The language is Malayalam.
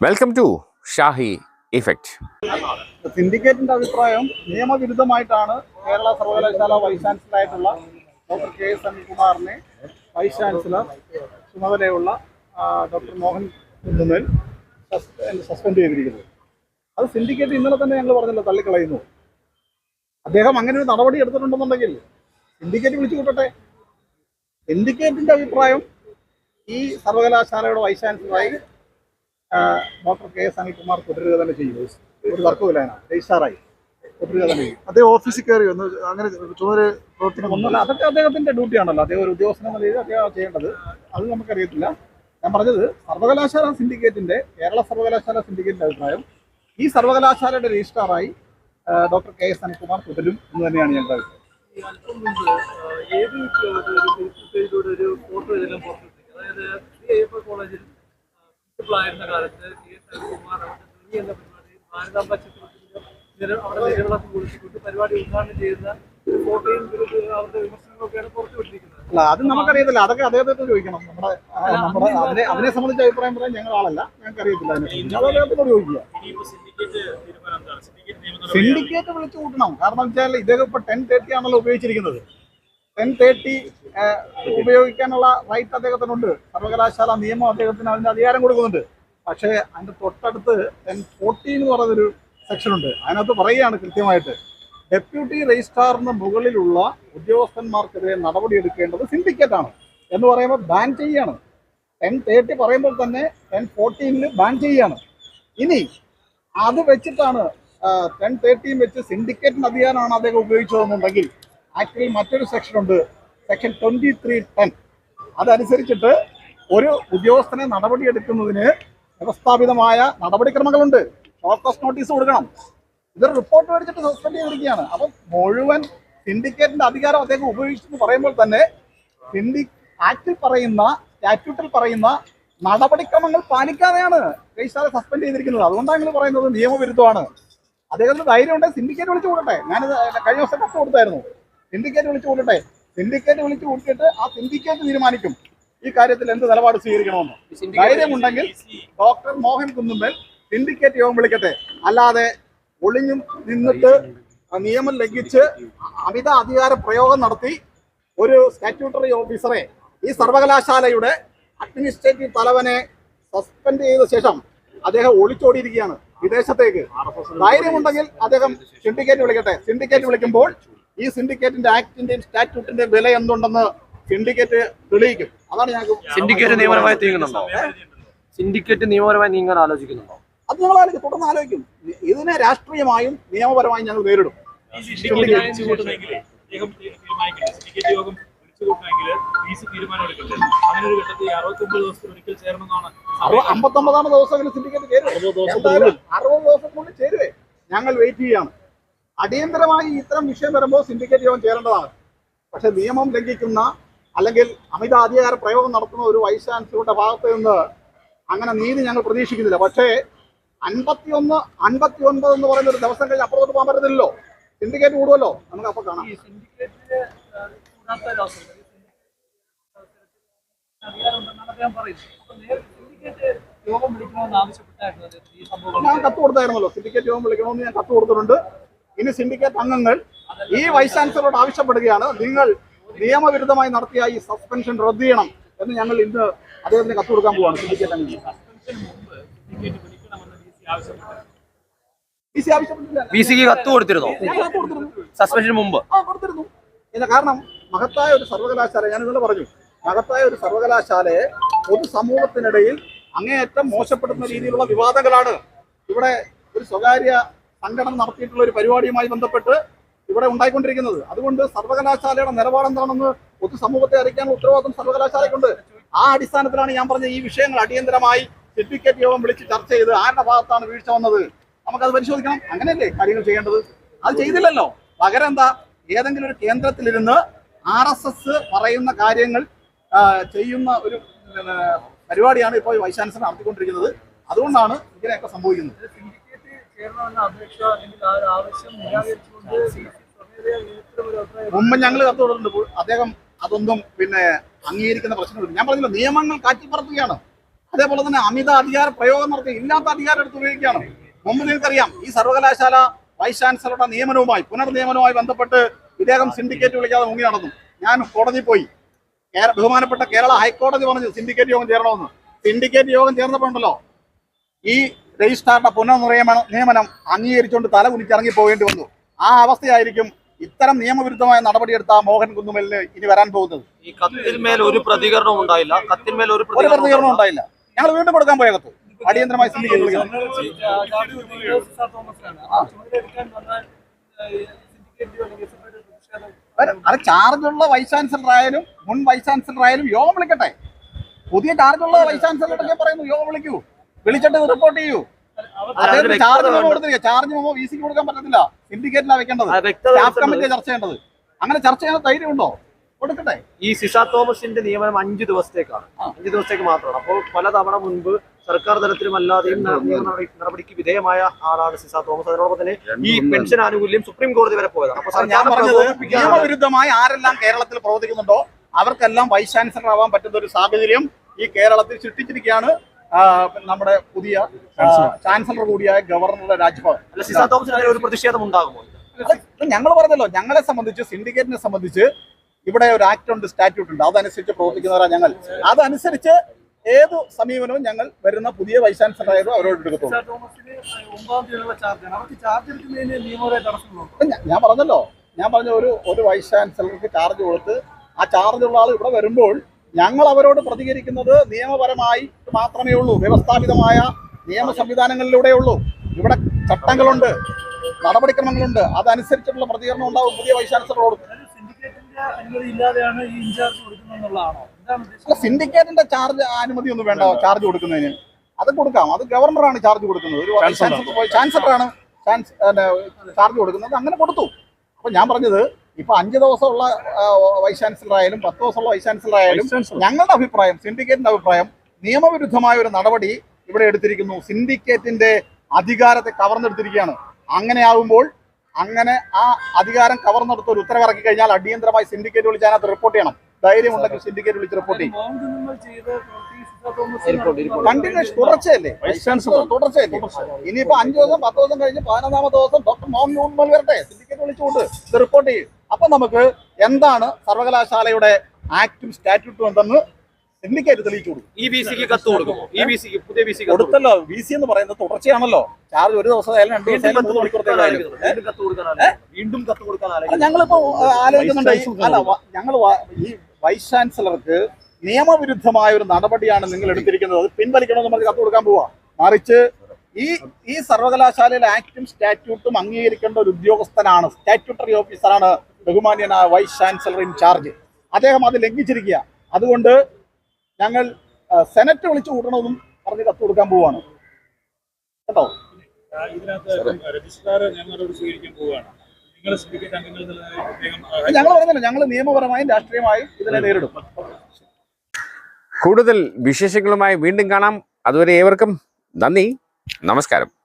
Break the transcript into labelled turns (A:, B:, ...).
A: വെൽക്കം ടു ഷാഹി ഇഫക്റ്റ്
B: സിൻഡിക്കേറ്റിന്റെ അഭിപ്രായം നിയമവിരുദ്ധമായിട്ടാണ് കേരള സർവകലാശാല വൈസ് ചാൻസലറായിട്ടുള്ള ഡോക്ടർ കെ എസ് അനിൽകുമാറിനെ വൈസ് ചാൻസലർ ചുമതലയുള്ള ഡോക്ടർ മോഹൻ കുന്നുമേൽ സസ്പെൻഡ് ചെയ്തിരിക്കുന്നത്. അത് സിൻഡിക്കേറ്റ് ഇന്നലെ തന്നെ ഞങ്ങൾ പറഞ്ഞല്ലോ തള്ളിക്കളയുന്നു. അദ്ദേഹം അങ്ങനെ ഒരു നടപടി എടുത്തിട്ടുണ്ടെന്നുണ്ടെങ്കിൽ സിൻഡിക്കേറ്റ് വിളിച്ചു കൂട്ടട്ടെ. സിൻഡിക്കേറ്റിന്റെ അഭിപ്രായം ഈ സർവകലാശാലയുടെ വൈസ് ചാൻസലറായി ഡോക്ടർ കെ എസ് അനിൽകുമാർ തുടരുക തന്നെ ചെയ്യും ഒരു തർക്കമില്ല രജിസ്റ്റാറായി. തുടരുക തന്നെ ചെയ്യും
C: അദ്ദേഹം ഓഫീസിൽ കയറി വന്നു. അങ്ങനെ ചുമതല പ്രവർത്തിക്കുന്നു
B: ഒന്നുമല്ല. അതൊക്കെ അദ്ദേഹത്തിന്റെ ഡ്യൂട്ടിയാണല്ലോ അദ്ദേഹം ഒരു ഉദ്യോഗസ്ഥൻ എന്ന രീതിയിൽ അദ്ദേഹം ചെയ്യേണ്ടത്. അത് നമുക്കറിയത്തില്ല. ഞാൻ പറഞ്ഞത് സർവകലാശാല സിൻഡിക്കേറ്റിന്റെ കേരള സർവകലാശാല സിൻഡിക്കേറ്റിന്റെ അഭിപ്രായം. ഈ സർവകലാശാലയുടെ രജിസ്ട്രാറായി ഡോക്ടർ കെ എസ് അനിൽകുമാർ തുടരും എന്ന് തന്നെയാണ് ഞങ്ങളുടെ അഭിപ്രായം.
D: ഏത് ഒരു ഫോട്ടോ ഇതെല്ലാം പുറത്തുവിട്ടു അതായത് കോളേജിൽ ആയിരുന്ന കാലത്ത് കെ എസ് അനിൽകുമാർ അവിടെ എന്ന പരിപാടി ഭാരതാംബ ചിത്രത്തിന്റെ നിര- അവിടെ നിരവിളക്ക് കൊടുത്തിക്കൊണ്ട് പരിപാടി ഉദ്ഘാടനം ചെയ്യുന്ന ഫോട്ടോയും അവരുടെ വിമർശനങ്ങളൊക്കെയാണ് പുറത്തുവിട്ടിരിക്കുന്നത്
B: അല്ല അത് നമുക്കറിയത്തില്ല. അതൊക്കെ അദ്ദേഹത്തെ ചോദിക്കണം. നമ്മുടെ നമ്മുടെ അതിനെ അതിനെ സംബന്ധിച്ച് അഭിപ്രായം പറയാൻ ഞങ്ങൾ ആളല്ല. ഞങ്ങൾക്ക് അറിയത്തില്ല അതിനെ അത് അദ്ദേഹത്തിനോട് ചോദിക്കുക. സിൻഡിക്കേറ്റ് വിളിച്ചു കൂട്ടണം കാരണം വെച്ചാൽ ഇദ്ദേഹം ഇപ്പൊ ടെൻ തേർട്ടി ആണല്ലോ ഉപയോഗിച്ചിരിക്കുന്നത്. ടെൻ തേർട്ടി ഉപയോഗിക്കാനുള്ള റൈറ്റ് അദ്ദേഹത്തിനുണ്ട്. സർവകലാശാല നിയമം അദ്ദേഹത്തിന് അതിന്റെ അധികാരം കൊടുക്കുന്നുണ്ട്. പക്ഷേ അതിന്റെ തൊട്ടടുത്ത് ടെൻ ഫോർട്ടി എന്ന് പറയുന്നൊരു സെക്ഷൻ ഉണ്ട്. അതിനകത്ത് പറയുകയാണ് കൃത്യമായിട്ട്. ഡെപ്യൂട്ടി രജിസ്ട്രാറിന് മുകളിലുള്ള ഉദ്യോഗസ്ഥന്മാർക്കെതിരെ നടപടിയെടുക്കേണ്ടത് സിൻഡിക്കേറ്റ് ആണ് എന്ന് പറയുമ്പോൾ ബാൻ ചെയ്യാണ് ടെൻ തേർട്ടി പറയുമ്പോൾ തന്നെ ടെൻ ഫോർട്ടീനിൽ ബാൻ ചെയ്യാണ് ഇനി അത് വെച്ചിട്ടാണ് ടെൻ തേർട്ടിയും വെച്ച് സിൻഡിക്കേറ്റിന് അധികാരമാണ് അദ്ദേഹം ഉപയോഗിച്ചതെന്നുണ്ടെങ്കിൽ ആക്ച്വലി മറ്റൊരു സെക്ഷൻ ഉണ്ട്. സെക്ഷൻ ട്വന്റി ത്രീ ടെൻ അതനുസരിച്ചിട്ട് ഒരു ഉദ്യോഗസ്ഥനെ നടപടിയെടുക്കുന്നതിന് വ്യവസ്ഥാപിതമായ നടപടിക്രമങ്ങളുണ്ട്. ഫോക്കസ് നോട്ടീസ് കൊടുക്കണം. ഇതൊരു റിപ്പോർട്ട് മേടിച്ചിട്ട് സസ്പെൻഡ് ചെയ്തിരിക്കുകയാണ്. അപ്പം മുഴുവൻ സിൻഡിക്കേറ്റിന്റെ അധികാരം അദ്ദേഹം ഉപയോഗിച്ചെന്ന് പറയുമ്പോൾ തന്നെ സിൻഡി ആക്ടിൽ പറയുന്ന സ്റ്റാറ്റ്യൂട്ടിൽ പറയുന്ന നടപടിക്രമങ്ങൾ പാലിക്കാതെയാണ് രജിസ്ട്രാറെ സസ്പെൻഡ് ചെയ്തിരിക്കുന്നത്. അതുകൊണ്ടാണ് നിങ്ങൾ പറയുന്നത് നിയമവിരുദ്ധമാണ്. അദ്ദേഹത്തിന് ധൈര്യം ഉണ്ടെങ്കിൽ സിൻഡിക്കേറ്റ് വിളിച്ചു കൊടുക്കട്ടെ ഞാനിത് കഴിഞ്ഞ ദിവസം കത്ത് കൊടുത്തായിരുന്നു. സിൻഡിക്കേറ്റ് വിളിച്ചു കൂട്ടട്ടെ സിൻഡിക്കേറ്റ് വിളിച്ചു കൂട്ടിയിട്ട് ആ സിൻഡിക്കേറ്റ് തീരുമാനിക്കും. ഈ കാര്യത്തിൽ എന്ത് നിലപാട് സ്വീകരിക്കണമെന്ന്. ധൈര്യമുണ്ടെങ്കിൽ ഡോക്ടർ മോഹൻ കുന്നുമ്മൽ സിൻഡിക്കേറ്റ് യോഗം വിളിക്കട്ടെ. അല്ലാതെ ഒളിഞ്ഞും നിന്നിട്ട് നിയമം ലംഘിച്ച് അമിത അധികാര പ്രയോഗം നടത്തി ഒരു സ്റ്റാറ്റ്യൂട്ടറി ഓഫീസറെ ഈ സർവകലാശാലയുടെ അഡ്മിനിസ്ട്രേറ്റീവ് തലവനെ സസ്പെൻഡ് ചെയ്ത ശേഷം അദ്ദേഹം ഒളിച്ചോടിയിരിക്കുകയാണ് വിദേശത്തേക്ക്. ധൈര്യമുണ്ടെങ്കിൽ അദ്ദേഹം സിൻഡിക്കേറ്റ് വിളിക്കട്ടെ. സിൻഡിക്കേറ്റ് വിളിക്കുമ്പോൾ ഈ സിൻഡിക്കേറ്റിന്റെ ആക്ടിന്റെയും സ്റ്റാറ്റ്യൂട്ടിന്റെ വില എന്തുണ്ടെന്ന് സിൻഡിക്കേറ്റ് തെളിയിക്കും. അതാണ് ഞങ്ങൾക്ക്
E: സിൻഡിക്കേറ്റ് നിയമപരമായി നീങ്ങുന്നുണ്ടോ? സിൻഡിക്കേറ്റ് നിയമപരമായി നീങ്ങാൻ ആലോചിക്കുന്നുണ്ടോ?
B: അത് ഞങ്ങൾ ആലോചിക്കും. തുടർന്ന് ആലോചിക്കും. ഇതിനെ രാഷ്ട്രീയമായും നിയമപരമായും ഞങ്ങൾ നേരിടും. അമ്പത്തൊമ്പതാമത് ദിവസം സിൻഡിക്കേറ്റ് അറുപത് ദിവസത്തിനുള്ളിൽ ചേരുവേ. ഞങ്ങൾ വെയിറ്റ് ചെയ്യാണ്. അടിയന്തരമായി ഇത്തരം വിഷയം വരുമ്പോൾ സിൻഡിക്കേറ്റ് യോഗം ചേരേണ്ടതാണ്. പക്ഷെ നിയമം ലംഘിക്കുന്ന അല്ലെങ്കിൽ അമിത അധികാര പ്രയോഗം നടത്തുന്ന ഒരു വൈസ് ചാൻസലറുടെ ഭാഗത്ത് നിന്ന് അങ്ങനെ നീതി ഞങ്ങൾ പ്രതീക്ഷിക്കുന്നില്ല. പക്ഷേ അൻപത്തിയൊന്ന് അൻപത്തി ഒൻപത് എന്ന് പറയുന്ന ഒരു ദിവസം കഴിഞ്ഞ് അപ്പുറത്തോട്ട് പോകാൻ പറ്റത്തില്ലല്ലോ. സിൻഡിക്കേറ്റ് കൂടുമല്ലോ. നമുക്ക് അപ്പോൾ കാണാം. ഞാൻ കത്ത് കൊടുത്തായിരുന്നല്ലോ. സിൻഡിക്കേറ്റ് യോഗം വിളിക്കണമെന്ന് ഞാൻ കത്ത് കൊടുത്തിട്ടുണ്ട്. ഇനി സിൻഡിക്കേറ്റ് അംഗങ്ങൾ ഈ വൈസ് ചാൻസലറോട് ആവശ്യപ്പെടുകയാണ്. നിങ്ങൾ നിയമവിരുദ്ധമായി നടത്തിയ ഈ സസ്പെൻഷൻ റദ്ദ് ചെയ്യണം എന്ന് ഞങ്ങൾ ഇന്ന് അദ്ദേഹത്തിന് കത്ത് കൊടുക്കാൻ പോവാണ്. സിൻഡിക്കേറ്റ് അംഗങ്ങൾ.
F: സസ്പെൻഷന് മുമ്പ് സിൻഡിക്കേറ്റ് വിളിക്കണമെന്ന് വി സി ആവശ്യപ്പെട്ടു
B: പി സി ആവശ്യപ്പെട്ടില്ല
E: വി സിക്ക് കത്ത് കൊടുത്തിരുന്നോ. മുമ്പ്
B: കാരണം മഹത്തായ ഒരു സർവകലാശാല ഞാൻ ഇന്നലെ പറഞ്ഞു. മഹത്തായ ഒരു സർവകലാശാലയെ പൊതുസമൂഹത്തിനിടയിൽ അങ്ങേയറ്റം മോശപ്പെടുത്തുന്ന രീതിയിലുള്ള വിവാദങ്ങളാണ് ഇവിടെ ഒരു സ്വകാര്യ സംഘടന നടത്തിയിട്ടുള്ള ഒരു പരിപാടിയുമായി ബന്ധപ്പെട്ട് ഇവിടെ ഉണ്ടായിക്കൊണ്ടിരിക്കുന്നത്. അതുകൊണ്ട് സർവകലാശാലയുടെ നിലപാട് എന്താണെന്ന് പൊതുസമൂഹത്തെ അറിയിക്കാനുള്ള ഉത്തരവാദിത്വം സർവകലാശാലയ്ക്കുണ്ട്. ആ അടിസ്ഥാനത്തിലാണ് ഞാൻ പറഞ്ഞ ഈ വിഷയങ്ങൾ അടിയന്തരമായി സർട്ടിഫിക്കറ്റ് യോഗം വിളിച്ച് ചർച്ച ചെയ്ത് ആരുടെ ഭാഗത്താണ് വീഴ്ച വന്നത് നമുക്കത് പരിശോധിക്കണം. അങ്ങനെയല്ലേ കാര്യങ്ങൾ ചെയ്യേണ്ടത്? അത് ചെയ്തില്ലല്ലോ. പകരം എന്താ ഏതെങ്കിലും ഒരു കേന്ദ്രത്തിലിരുന്ന് ആർ എസ് എസ് പറയുന്ന കാര്യങ്ങൾ ചെയ്യുന്ന ഒരു പരിപാടിയാണ് ഇപ്പോൾ വൈസ് നടത്തിക്കൊണ്ടിരിക്കുന്നത്. അതുകൊണ്ടാണ് ഇങ്ങനെയൊക്കെ സംഭവിക്കുന്നത്. മുമ്പ് ഞങ്ങൾ കത്ത് അദ്ദേഹം അതൊന്നും പിന്നെ അംഗീകരിക്കുന്ന പ്രശ്നമില്ല. ഞാൻ പറഞ്ഞില്ല നിയമങ്ങൾ കാറ്റിപ്പറത്തുകയാണ്. അതേപോലെ തന്നെ അമിത അധികാര പ്രയോഗം നടത്തി ഇല്ലാത്ത അധികാരം എടുത്ത് ഉപയോഗിക്കുകയാണ്. മുമ്പ് നിങ്ങൾക്കറിയാം ഈ സർവകലാശാല വൈസ് ചാൻസലറുടെ നിയമനവുമായി പുനർനിയമനവുമായി ബന്ധപ്പെട്ട് ഇദ്ദേഹം സിൻഡിക്കേറ്റ് വിളിക്കാതെ മുങ്ങി നടന്നു. ഞാൻ കോടതി പോയി. ബഹുമാനപ്പെട്ട കേരള ഹൈക്കോടതി പറഞ്ഞു സിൻഡിക്കേറ്റ് യോഗം ചേരണമെന്ന്. സിൻഡിക്കേറ്റ് യോഗം ചേർന്നപ്പോണ്ടല്ലോ ഈ രജിസ്ട്രാറുടെ പുനർനിയമനം നിയമനം അംഗീകരിച്ചുകൊണ്ട് തല കുനിച്ചിറങ്ങി പോകേണ്ടി വന്നു ആ അവസ്ഥയായിരിക്കും ഇത്തരം നിയമവിരുദ്ധമായ നടപടിയെടുത്ത മോഹൻ കുന്നുമലിന് ഇനി വരാൻ പോകുന്നത്
E: ഈ കത്തിന്മേൽ ഒരു പ്രതികരണം ഉണ്ടായില്ല കത്തിന്മേൽ ഒരു
B: പ്രതികരണം ഉണ്ടായില്ല ഞങ്ങൾ വീണ്ടും കൊടുക്കാൻ പോയകത്ത് അടിയന്തരമായി അത് ചാർജുള്ള വൈസ് ചാൻസലർ ആയാലും മുൻ വൈസ് ചാൻസലർ ആയാലും യോഗം വിളിക്കട്ടെ പുതിയ ചാർജുള്ള വൈസ് ചാൻസലർ പറയുന്നു യോഗം വിളിക്കൂ വിളിച്ചിട്ട് റിപ്പോർട്ട് ചെയ്യൂ. ചാർജ് മെമ്മോ കൊടുത്തിരിക്കുക ചാർജ് മെമ്മോ വി സിക്ക് കൊടുക്കാൻ പറ്റത്തില്ല. സിൻഡിക്കേറ്റിലാണ് വെക്കേണ്ടത്. സ്റ്റാഫ് കമ്മിറ്റി ചർച്ച ചെയ്യേണ്ടത്. അങ്ങനെ ചർച്ച ചെയ്യാൻ ധൈര്യമുണ്ടോ? കൊടുക്കട്ടെ.
E: ഈ സിസാ തോമസിന്റെ നിയമനം അഞ്ചു ദിവസത്തേക്കാണ്. അഞ്ചു ദിവസത്തേക്ക് മാത്രമാണ്. അപ്പോൾ പലതവണ മുൻപ് സർക്കാർ തലത്തിലും അല്ലാതെയും നടപടിക്ക് വിധേയമായ ആളാണ് സിസാ തോമസ്. അതിനോടൊപ്പം തന്നെ ഈ പെൻഷൻ ആനുകൂല്യം സുപ്രീം കോടതി വരെ പോയതാണ്. അപ്പൊ
B: അപ്പോൾ ഞാൻ പറഞ്ഞത് നിയമവിരുദ്ധമായി ആരെല്ലാം കേരളത്തിൽ പ്രവർത്തിക്കുന്നുണ്ടോ? അവർക്കെല്ലാം വൈസ് ചാൻസലർ ആവാൻ പറ്റുന്ന ഒരു സാഹചര്യം ഈ കേരളത്തിൽ സൃഷ്ടിച്ചിരിക്കുകയാണ്. നമ്മുടെ പുതിയ ചാൻസലർ. കൂടിയായ ഗവർണറുടെ രാജ്ഭവൻ.
E: ഒരു പ്രതിഷേധം ഉണ്ടാകുമോ?
B: ഞങ്ങൾ പറഞ്ഞല്ലോ ഞങ്ങളെ സംബന്ധിച്ച് സിൻഡിക്കേറ്റിനെ സംബന്ധിച്ച് ഇവിടെ ഒരു ആക്ട് ഉണ്ട് സ്റ്റാറ്റ്യൂട്ട് ഉണ്ട്. അതനുസരിച്ച് പ്രവർത്തിക്കുന്നവരാണ് ഞങ്ങൾ. അതനുസരിച്ച് ഏതു സമീപനവും ഞങ്ങൾ വരുന്ന പുതിയ വൈസ് ചാൻസലർ ആയാലും അവരോട് എടുക്കത്തുള്ളൂ. ഞാൻ പറഞ്ഞല്ലോ ഞാൻ പറഞ്ഞ ഒരു ഒരു വൈസ് ചാൻസലർക്ക് ചാർജ് കൊടുത്ത് ആ ചാർജ് ഉള്ള ആൾ ഇവിടെ വരുമ്പോൾ ഞങ്ങൾ അവരോട് പ്രതികരിക്കുന്നത് നിയമപരമായി മാത്രമേ ഉള്ളൂ വ്യവസ്ഥാപിതമായ നിയമ സംവിധാനങ്ങളിലൂടെ ഉള്ളൂ. ഇവിടെ ചട്ടങ്ങളുണ്ട് നടപടിക്രമങ്ങളുണ്ട്. അതനുസരിച്ചിട്ടുള്ള പ്രതികരണം ഉണ്ടാവും പുതിയ വൈസ്
D: കൊടുക്കും.
B: അല്ല സിൻഡിക്കേറ്റിന്റെ ചാർജ് അനുമതി ഒന്നും വേണ്ട ചാർജ് കൊടുക്കുന്നതിന്. അത് കൊടുക്കാം. അത് ഗവർണറാണ് ചാർജ് കൊടുക്കുന്നത്. ഒരു ചാൻസലറാണ് ചാൻസ് ചാർജ് കൊടുക്കുന്നത്. അങ്ങനെ കൊടുത്തു. അപ്പൊ ഞാൻ പറഞ്ഞത് ഇപ്പൊ അഞ്ചു ദിവസമുള്ള വൈസ് ചാൻസലർ ആയാലും പത്ത് ദിവസമുള്ള വൈസ് ചാൻസലർ ആയാലും ഞങ്ങളുടെ അഭിപ്രായം സിൻഡിക്കേറ്റിന്റെ അഭിപ്രായം നിയമവിരുദ്ധമായ ഒരു നടപടി ഇവിടെ എടുത്തിരിക്കുന്നു. സിൻഡിക്കേറ്റിന്റെ അധികാരത്തെ കവർന്നെടുത്തിരിക്കുകയാണ്. അങ്ങനെയാകുമ്പോൾ അങ്ങനെ ആ അധികാരം കവർന്നെടുത്ത് ഒരു ഉത്തരവിറക്കി കഴിഞ്ഞാൽ അടിയന്തരമായി സിൻഡിക്കേറ്റ് വിളിച്ച് അതിനകത്ത് റിപ്പോർട്ട് ചെയ്യണം. ധൈര്യം ഉണ്ടെങ്കിൽ സിൻഡിക്കേറ്റ് വിളിച്ച് റിപ്പോർട്ട് ചെയ്യും. കണ്ടിന്യൂസ് തുടർച്ചയല്ലേ? തുടർച്ചയല്ലേ? ഇനിയിപ്പോ അഞ്ചു ദിവസം പത്ത് ദിവസം കഴിഞ്ഞ് പതിനൊന്നാമത്തെ ദിവസം ഡോക്ടർ മോഹൻ ഊൺമൽ വരട്ടെ. സിൻഡിക്കേറ്റ് വിളിച്ചുകൊണ്ട് ഇത് റിപ്പോർട്ട് ചെയ്യും. അപ്പൊ നമുക്ക് എന്താണ് സർവകലാശാലയുടെ ആക്ടും സ്റ്റാറ്റ്യൂട്ടും എന്തെന്ന് സിൻഡിക്കേറ്റ് തെളിയിച്ചു കൊടുക്കും.
E: ഈ വി സിക്ക് കത്ത് കൊടുക്കുമോ? സിക്ക് പുതിയ വി സി
B: കൊടുത്തല്ലോ. വി സി എന്ന് പറയുന്നത് തുടർച്ചയാണല്ലോ. ചാർജ് ഒരു ദിവസം ആയാലും രണ്ട് ദിവസം ആയാലും മൂന്ന് മണിക്കൂർ
E: വീണ്ടും കത്ത് കൊടുക്കാൻ
B: ഞങ്ങളിപ്പോ ആലോചിക്കുന്നുണ്ട്. അല്ല ഞങ്ങൾ ഈ വൈസ് ചാൻസലർക്ക് നിയമവിരുദ്ധമായ ഒരു നടപടിയാണ് നിങ്ങൾ എടുത്തിരിക്കുന്നത്. അത് പിൻവലിക്കണമെന്ന് നമുക്ക് കത്ത് കൊടുക്കാൻ പോവാ. മറിച്ച് ഈ ഈ സർവകലാശാലയിലെ ആക്ടും സ്റ്റാറ്റ്യൂട്ടും അംഗീകരിക്കേണ്ട ഒരു ഉദ്യോഗസ്ഥനാണ് സ്റ്റാറ്റ്യൂട്ടറി ഓഫീസറാണ് ബഹുമാന്യനായ വൈസ് ചാൻസലർ ഇൻ ചാർജ്. അദ്ദേഹം അത് ലംഘിച്ചിരിക്കുക. അതുകൊണ്ട് ഞങ്ങൾ സെനറ്റ് വിളിച്ചു കൂട്ടണമെന്നും പറഞ്ഞ് കത്ത് കൊടുക്കാൻ കേട്ടോ?
F: പോവുകയാണ് നിലയിൽ
B: ഞങ്ങൾ പറഞ്ഞില്ല. ഞങ്ങൾ നിയമപരമായും രാഷ്ട്രീയമായും ഇതിനെ നേരിടും.
A: കൂടുതൽ വിശേഷങ്ങളുമായി വീണ്ടും കാണാം. അതുവരെ ഏവർക്കും നന്ദി. നമസ്കാരം.